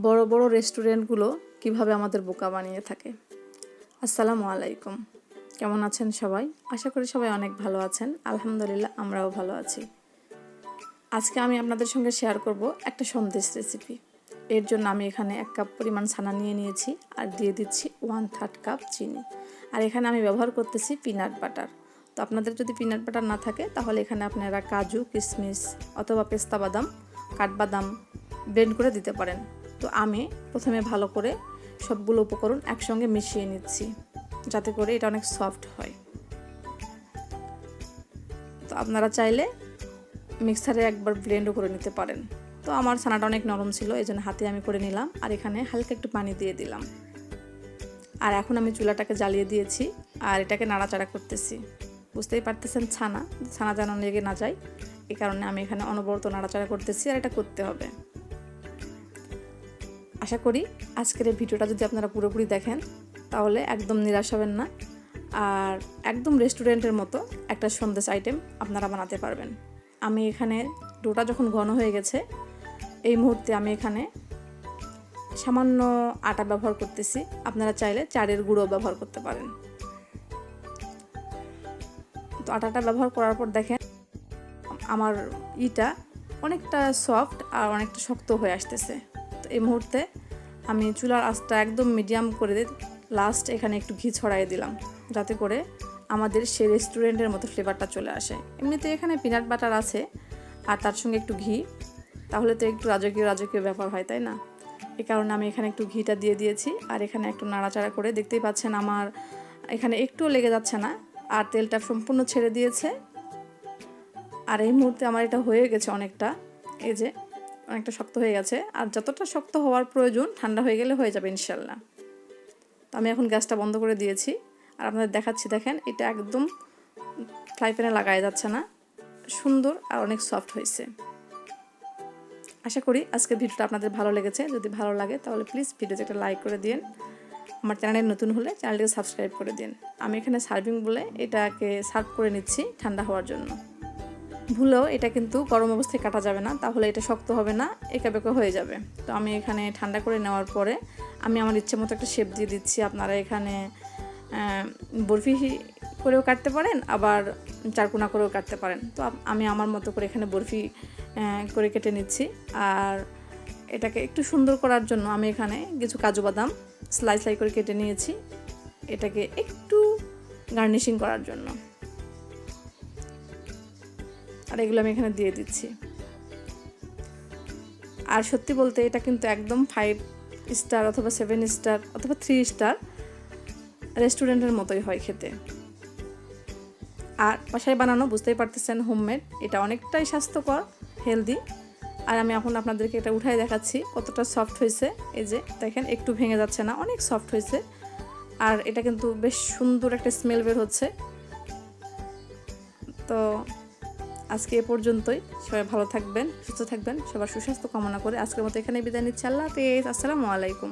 বড় বড় রেস্টুরেন্টগুলো কীভাবে আমাদের বোকা বানিয়ে থাকে। আসসালামু আলাইকুম। কেমন আছেন সবাই? আশা করি সবাই অনেক ভালো আছেন। আলহামদুলিল্লাহ, আমরাও ভালো আছি। আজকে আমি আপনাদের সঙ্গে শেয়ার করব একটা সন্দেশ রেসিপি এর জন্য আমি এখানে এক কাপ পরিমাণ ছানা নিয়ে নিয়েছি আর দিয়ে দিচ্ছি ওয়ান থার্ড কাপ চিনি। আর এখানে আমি ব্যবহার করতেছি পিনাট বাটার তো আপনাদের যদি পিনাট বাটার না থাকে, তাহলে এখানে আপনারা কাজু কিশমিশ অথবা পেস্তা বাদাম, কাঠবাদাম ব্লেন্ড করে দিতে পারেন। তো আমি প্রথমে ভালো করে সবগুলো উপকরণ একসঙ্গে মিশিয়ে নিচ্ছি, যাতে করে এটা অনেক সফট হয়। তো আপনারা চাইলে মিক্সারে একবার ব্লেন্ডও করে নিতে পারেন। তো আমার ছানাটা অনেক নরম ছিল এই জন্য হাতে আমি করে নিলাম আর এখানে হালকা একটু পানি দিয়ে দিলাম। আর এখন আমি চুলাটাকে জ্বালিয়ে দিয়েছি আর এটাকে নাড়াচাড়া করতেছি। বুঝতেই পারতেছেন ছানা? ছানা যেন লেগে না যায় এই কারণে আমি এখানে অনবরত নাড়াচাড়া করতেছি আর এটা করতে হবে। আশা করি আজকের এই ভিডিওটা যদি আপনারা পুরোপুরি দেখেন, তাহলে একদম নিরাশ হবেন না। আর একদম রেস্টুরেন্টের মতো একটা সন্দেশ আইটেম আপনারা বানাতে পারবেন। আমি এখানে ডোটা যখন ঘন হয়ে গেছে, এই মুহূর্তে আমি এখানে সামান্য আটা ব্যবহার করতেছি। আপনারা চাইলে চারের গুঁড়ো ব্যবহার করতে পারেন। তো আটাটা ব্যবহার করার পর দেখেন, আমার ইটা অনেকটা সফট আর অনেকটা শক্ত হয়ে আসতেছে। এই মুহূর্তে আমি চুলার আঁচটা একদম মিডিয়াম করে লাস্ট এখানে একটু ঘি ছড়াই দিলাম, যাতে করে আমাদের সেই রেস্টুরেন্টের মতো ফ্লেভারটা চলে আসে। এমনিতে এখানে পিনাট বাটার আছে, আর তার সঙ্গে একটু ঘি, তাহলে তো একটু রাজকীয় রাজকীয় ব্যাপার হয়, তাই না? এ কারণে আমি এখানে একটু ঘিটা দিয়ে দিয়েছি, আর এখানে একটু নাড়াচাড়া করে দেখতেই পাচ্ছেন আমার এখানে একটুও লেগে যাচ্ছে না, আর তেলটা সম্পূর্ণ ছেড়ে দিয়েছে। আর এই মুহূর্তে আমার এটা হয়ে গেছে অনেকটা, এই যে অনেকটা শক্ত হয়ে গেছে। আর যতটা শক্ত হওয়ার প্রয়োজন, ঠান্ডা হয়ে গেলে হয়ে যাবে ইনশাল্লাহ। তো আমি এখন গ্যাসটা বন্ধ করে দিয়েছি। আর আপনাদের দেখাচ্ছি, দেখেন, এটা একদম ফ্রাই প্যানে লাগাই যাচ্ছে না। সুন্দর আর অনেক সফট হয়েছে। আশা করি আজকের ভিডিওটা আপনাদের ভালো লেগেছে। যদি ভালো লাগে, তাহলে প্লিজ ভিডিওতে একটা লাইক করে দিন আমার চ্যানেলে নতুন হলে চ্যানেলটিকে সাবস্ক্রাইব করে দিন। আমি এখানে সার্ভিং বলে এটাকে সার্ভ করে নিচ্ছি ঠান্ডা হওয়ার জন্য। ভুলেও এটা কিন্তু গরম অবস্থায় কাটা যাবে না, তাহলে এটা শক্ত হবে না একা বেঁকা হয়ে যাবে। তো আমি এখানে ঠান্ডা করে নেওয়ার পরে আমি আমার ইচ্ছে মতো একটা শেপ দিয়ে দিচ্ছি। আপনারা এখানে বরফি করেও কাটতে পারেন, আবার চারকোনা করেও কাটতে পারেন। তো আমি আমার মতো করে এখানে বরফি করে কেটে নিচ্ছি। আর এটাকে একটু সুন্দর করার জন্য আমি এখানে কিছু কাজু বাদাম স্লাই স্লাই করে কেটে নিয়েছি। এটাকে একটু গার্নিশিং করার জন্য। আর এগুলো আমি এখানে দিয়ে দিচ্ছি। আর সত্যি বলতে এটা কিন্তু একদম ফাইভ স্টার অথবা সেভেন স্টার অথবা থ্রি স্টার রেস্টুরেন্টের মতোই হয় খেতে। আর বাসায় বানানো বুঝতেই পারতেছেন হোমমেড এটা অনেকটাই স্বাস্থ্যকর হেলদি আর আমি এখন আপনাদেরকে এটা উঠাই দেখাচ্ছি কতটা সফট হয়েছে। এই যে দেখেন, একটু ভেঙে যাচ্ছে না, অনেক সফট হয়েছে। আর এটা কিন্তু বেশ সুন্দর একটা স্মেল বের হচ্ছে। তো আজকে এ পর্যন্তই। সবাই ভালো থাকবেন, সুস্থ থাকবেন, সবার সুস্বাস্থ্য কামনা করে আজকের মতো এখানে বিদায় নিচ্ছি। আল্লাহ হাফেজ, আসসালামু আলাইকুম।